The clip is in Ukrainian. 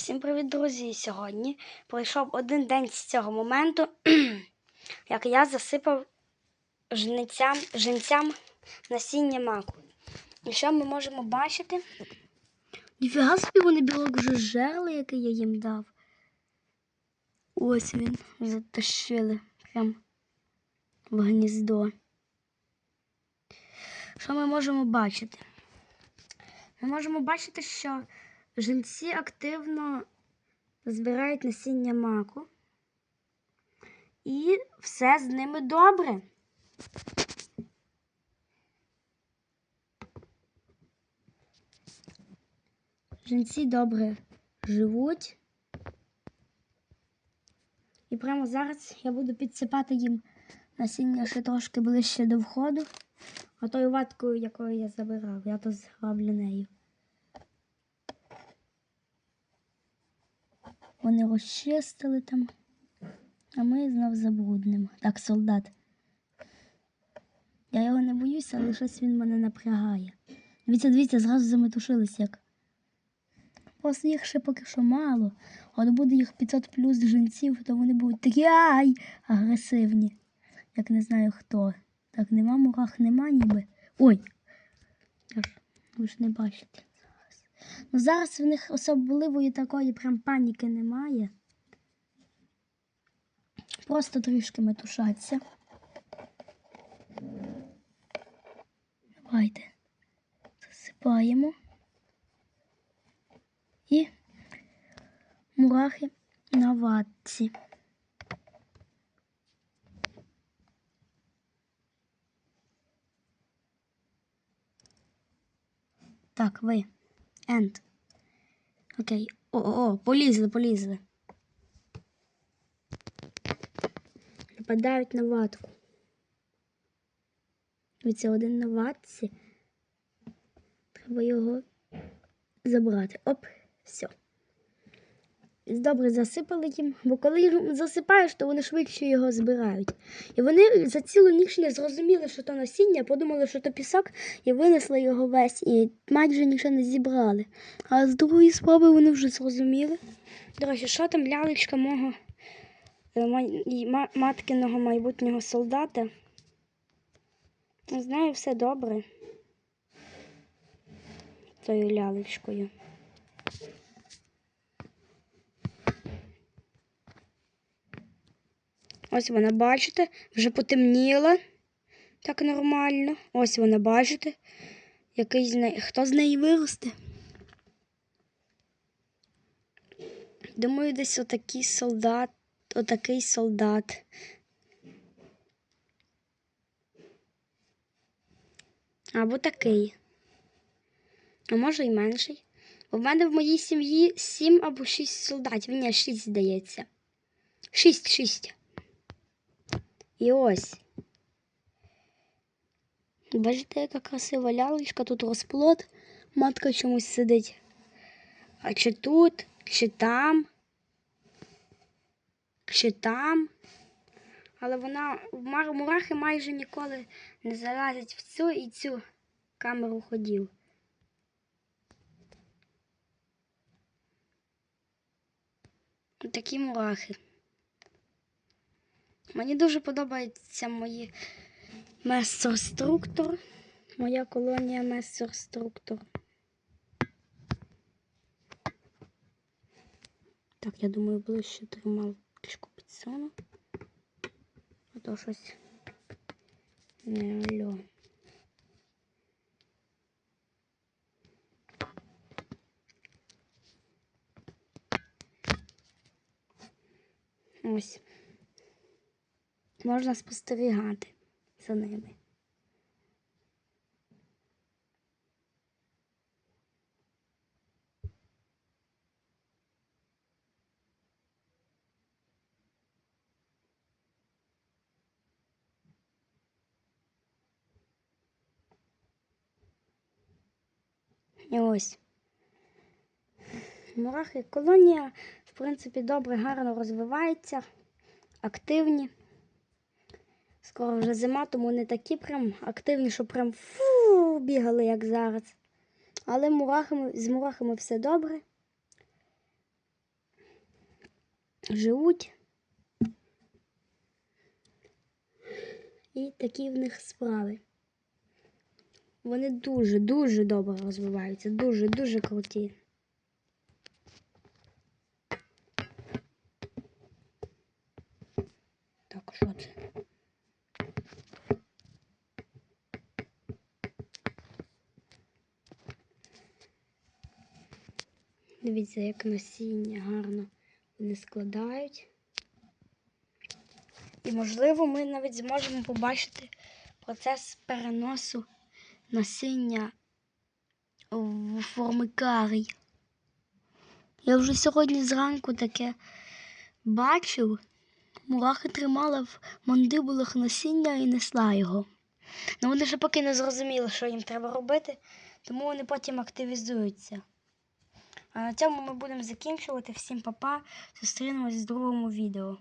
Всім привіт, друзі! Сьогодні пройшов один день з цього моменту, як я засипав жницям, жінцям насіння маку. І що ми можемо бачити? Ніфіга собі вони білок вже жерли, який я їм дав. Ось він затащили прям в гніздо. Що ми можемо бачити? Ми можемо бачити, що жінці активно збирають насіння маку. І все з ними добре. Жінці добре живуть. І прямо зараз я буду підсипати їм насіння ще трошки ближче до входу, а тою ваткою, якою я забирав, я то зроблю нею. Вони розчистили там, а ми знов забруднимо. Так, солдат. Я його не боюся, але щось він мене напрягає. Дивіться, дивіться, зразу заметушились як. Просто їх ще поки що мало. От буде їх 500 плюс жінців, то вони будуть такі ай агресивні. Як не знаю хто. Так, нема мурах, нема ніби. Ой. Ви ж не бачите. Ну, зараз в них особливої такої прям паніки немає. Просто трішки метушаться. Давайте засипаємо. І мурахи на ватці. Так, ви. End. Окей. О-о-о, полізли, полізли. Нападають на ватку. Дивіться, один на ватці. Треба його забрати. Оп, все. Добре засипали їм, бо коли засипаєш, то вони швидше його збирають. І вони за цілу ніч не зрозуміли, що то насіння, подумали, що то пісок, і винесли його весь, і майже нічого не зібрали. А з другої спроби вони вже зрозуміли. До речі, що там лялечка мого е, маткиного майбутнього солдата? З нею все добре. Тою лялечкою. Ось вона, бачите, вже потемніла. Так нормально. Ось вона, бачите, який з неї. Хто з неї виросте? Думаю, десь отакий солдат, отакий солдат. Або такий. А може і менший. У мене в моїй сім'ї сім або шість солдатів. Ні, шість здається. Шість, шість. І ось. Бачите, яка красива лялечка, тут розплод, матка чомусь сидить. А чи тут, чи там, чи там. Але вона в мурахи майже ніколи не залазять в цю і цю камеру ходів. Такі мурахи. Мені дуже подобається мої местерструктор. Моя колонія местерструктор. Так, я думаю, ближче тримав трішку підсону. А то щось не алло. Ось. Можна спостерігати за ними. Ось. Мурахи колонія, в принципі, добре, гарно розвивається, активні. Скоро вже зима, тому не такі прям активні, що прям фу, бігали, як зараз. Але мурахами, з мурахами все добре. живуть. І такі в них справи. Вони дуже-дуже добре розвиваються, дуже-дуже круті. Так, що це? Дивіться, як насіння гарно вони складають. І, можливо, ми навіть зможемо побачити процес переносу насіння в формикарій. Я вже сьогодні зранку таке бачив. Мурахи тримала в мандибулах насіння і несла його. Ну вони ще поки не зрозуміли, що їм треба робити, тому вони потім активізуються. А на цьому ми будемо закінчувати. Всім па-па. Зустрінемось в другому відео.